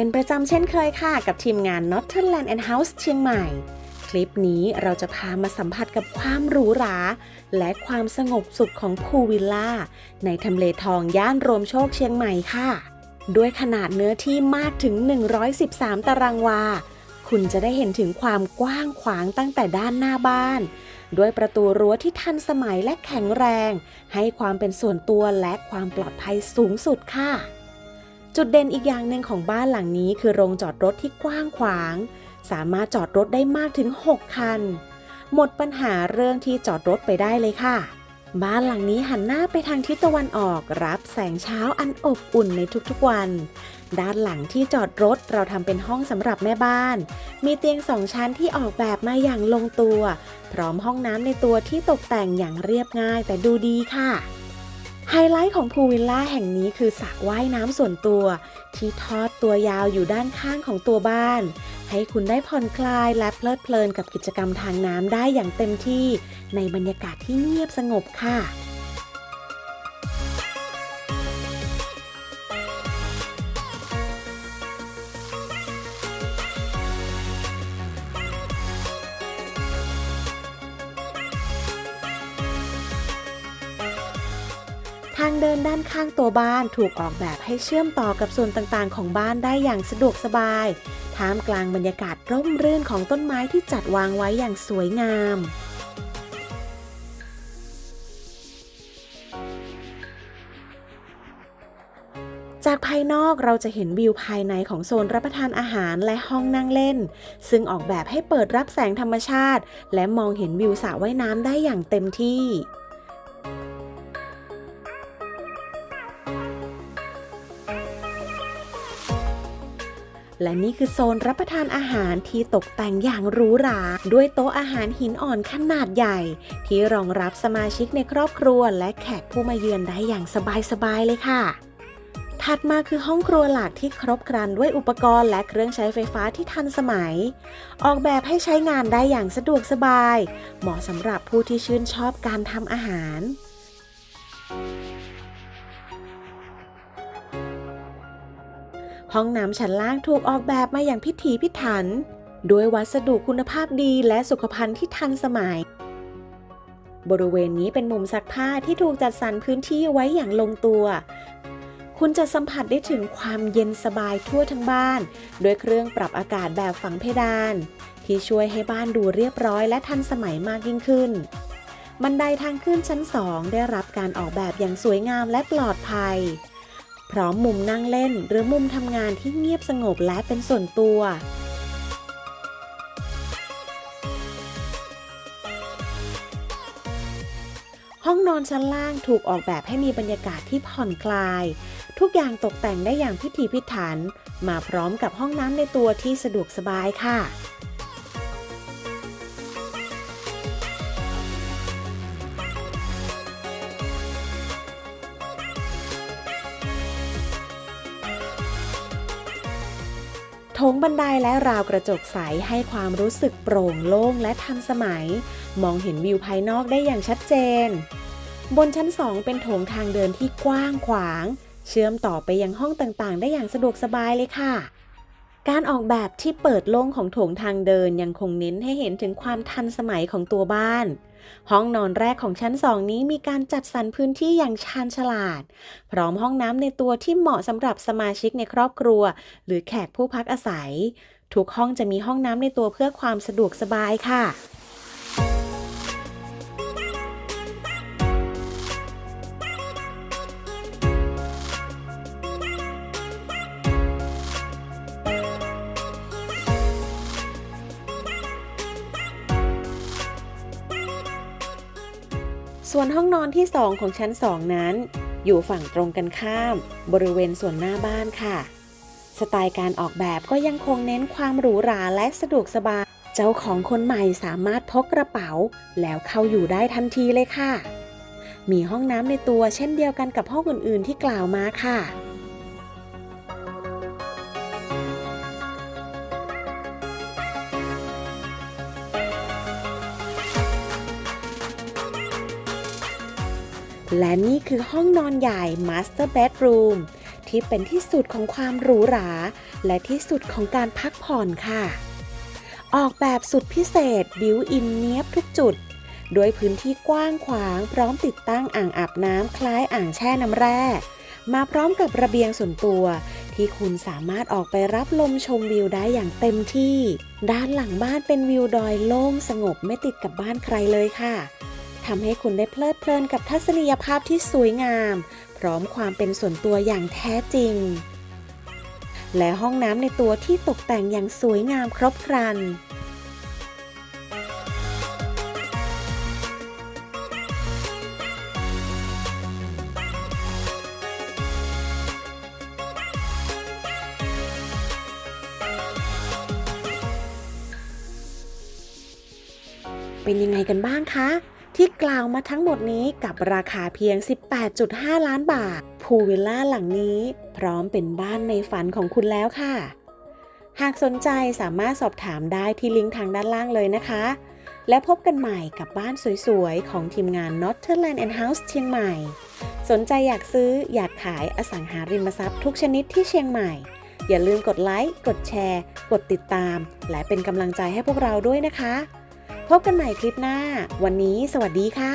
เป็นประจำเช่นเคยค่ะ กับทีมงาน Northern Land and House เชียงใหม่ คลิปนี้เราจะพามาสัมผัสกับความหรูหรา และความสงบสุขของพูวิลล่า ในทำเลทองย่านรวมโชคเชียงใหม่ค่ะ ด้วยขนาดเนื้อที่มากถึง 113 ตารางวา คุณจะได้เห็นถึงความกว้างขวางตั้งแต่ด้านหน้าบ้านด้วยประตูรั้วที่ทันสมัยและแข็งแรง ให้ความเป็นส่วนตัวและความปลอดภัยสูงสุดค่ะ จุดเด่นอีกอย่างหนึ่งของบ้านหลังนี้คือโรงจอดรถที่กว้างขวาง สามารถจอดรถได้มากถึง 6 คัน หมดปัญหาเรื่องที่จอดรถไปได้เลยค่ะ บ้านหลังนี้หันหน้าไปทางทิศตะวันออกรับแสงเช้าอันอบอุ่นในทุกๆวัน ด้านหลังที่จอดรถเราทำเป็นห้องสำหรับแม่บ้าน มีเตียงสองชั้นที่ออกแบบมาอย่างลงตัว พร้อมห้องน้ำในตัวที่ตกแต่งอย่างเรียบง่ายแต่ดูดีค่ะ ไฮไลท์ของพูลวิลล่าแห่งนี้คือสระว่ายน้ำส่วนตัว ที่ทอดตัวยาวอยู่ด้านข้างของตัวบ้าน ให้คุณได้ผ่อนคลายและเพลิดเพลินกับกิจกรรมทางน้ำได้อย่างเต็มที่ ในบรรยากาศที่เงียบสงบค่ะ ทางเดินด้านข้างตัวบ้านถูกออกแบบให้เชื่อมต่อกับส่วนต่างๆ ของบ้านได้อย่างสะดวกสบาย ท่ามกลางบรรยากาศร่มรื่นของต้นไม้ที่จัดวางไว้อย่างสวยงามจากภายนอกเราจะเห็นวิวภายในของโซนรับประทานอาหารและห้องนั่งเล่น ซึ่งออกแบบให้เปิดรับแสงธรรมชาติ และมองเห็นวิวสระว่ายน้ำได้อย่างเต็มที่ และนี่คือโซนรับประทานอาหารที่ตกแต่งอย่างหรูหรา ด้วยโต๊ะอาหารหินอ่อนขนาดใหญ่ ที่รองรับสมาชิกในครอบครัว และแขกผู้มาเยือนได้อย่างสบายๆเลยค่ะ ถัดมาคือห้องครัวหลักที่ครบครันด้วยอุปกรณ์และเครื่องใช้ไฟฟ้าที่ทันสมัย ออกแบบให้ใช้งานได้อย่างสะดวกสบาย เหมาะสำหรับผู้ที่ชื่นชอบการทำอาหาร ห้องน้ำชั้นล่างถูกออกแบบมาอย่างพิถีพิถัน ด้วยวัสดุคุณภาพดีและสุขภัณฑ์ที่ทันสมัย บริเวณนี้เป็นมุมซักผ้าที่ถูกจัดสรรพื้นที่ไว้อย่างลงตัว คุณจะสัมผัสได้ถึงความเย็นสบายทั่วทั้งบ้าน ด้วยเครื่องปรับอากาศแบบฝังเพดาน ที่ช่วยให้บ้านดูเรียบร้อยและทันสมัยมากยิ่งขึ้น บันไดทางขึ้นชั้น 2 ได้รับการออกแบบอย่างสวยงามและปลอดภัย พร้อมมุมนั่งเล่นหรือมุมทำงานที่เงียบสงบและเป็นส่วนตัว ห้องนอนชั้นล่างถูกออกแบบให้มีบรรยากาศที่ผ่อนคลาย ทุกอย่างตกแต่งได้อย่างพิถีพิถัน มาพร้อมกับห้องน้ำในตัวที่สะดวกสบายค่ะ ถงบันไดและราวกระจกใสให้ความรู้สึกโปร่งโล่งและทันสมัย มองเห็นวิวภายนอกได้อย่างชัดเจน บนชั้น2เป็นโถงทางเดินที่กว้างขวาง เชื่อมต่อไปยังห้องต่างๆ ได้อย่างสะดวกสบายเลยค่ะ การออกแบบที่เปิดโล่งของโถงทางเดินยังคงเน้นให้เห็นถึงความทันสมัยของตัวบ้าน ห้องนอนแรกของชั้นสองนี้มีการจัดสรรพื้นที่อย่างชาญฉลาด พร้อมห้องน้ำในตัวที่เหมาะสำหรับสมาชิกในครอบครัว หรือแขกผู้พักอาศัย ทุกห้องจะมีห้องน้ำในตัวเพื่อความสะดวกสบายค่ะ ส่วนห้องนอนที่ 2 ของชั้น 2 นั้น อยู่ฝั่งตรงกันข้าม บริเวณส่วนหน้าบ้านค่ะ สไตล์การออกแบบก็ยังคงเน้นความหรูหราและสะดวกสบาย เจ้าของคนใหม่สามารถพกกระเป๋า แล้วเข้าอยู่ได้ทันทีเลยค่ะ มีห้องน้ำในตัวเช่นเดียวกันกับห้องอื่นๆที่กล่าวมาค่ะ และนี่คือห้องนอนใหญ่ Master Bedroom ที่เป็นที่สุดของความหรูหรา และที่สุดของการพักผ่อนค่ะ ออกแบบสุดพิเศษบิวอินเนียบทุกจุด โดยพื้นที่กว้างขวางพร้อมติดตั้งอ่างอาบน้ำคล้ายอ่างแช่น้ำแร่มาพร้อมกับระเบียงส่วนตัว ที่คุณสามารถออกไปรับลมชมวิวได้อย่างเต็มที่ ด้านหลังบ้านเป็นวิวดอยโล่งสงบไม่ติดกับบ้านใครเลยค่ะ ทำให้คุณได้เพลิดเพลินกับทัศนียภาพที่สวยงาม พร้อมความเป็นส่วนตัวอย่างแท้จริง และห้องน้ำในตัวที่ตกแต่งอย่างสวยงามครบครันเป็นยังไงกันบ้างคะ ที่กล่าวมาทั้งหมดนี้กับราคาเพียง 18.5 ล้านบาท พูวิลล่าหลังนี้พร้อมเป็นบ้านในฝันของคุณแล้วค่ะ หากสนใจสามารถสอบถามได้ที่ลิงก์ทางด้านล่างเลยนะคะ และพบกันใหม่กับบ้านสวยๆ ของทีมงาน Northern and House เชียงใหม่ สนใจอยากซื้ออยากขายอสังหาริมทรัพย์ทุกชนิดที่เชียงใหม่ อย่าลืมกดไลค์ กดแชร์ กดติดตาม และเป็นกำลังใจให้พวกเราด้วยนะคะ พบกันใหม่คลิปหน้า วันนี้สวัสดีค่ะ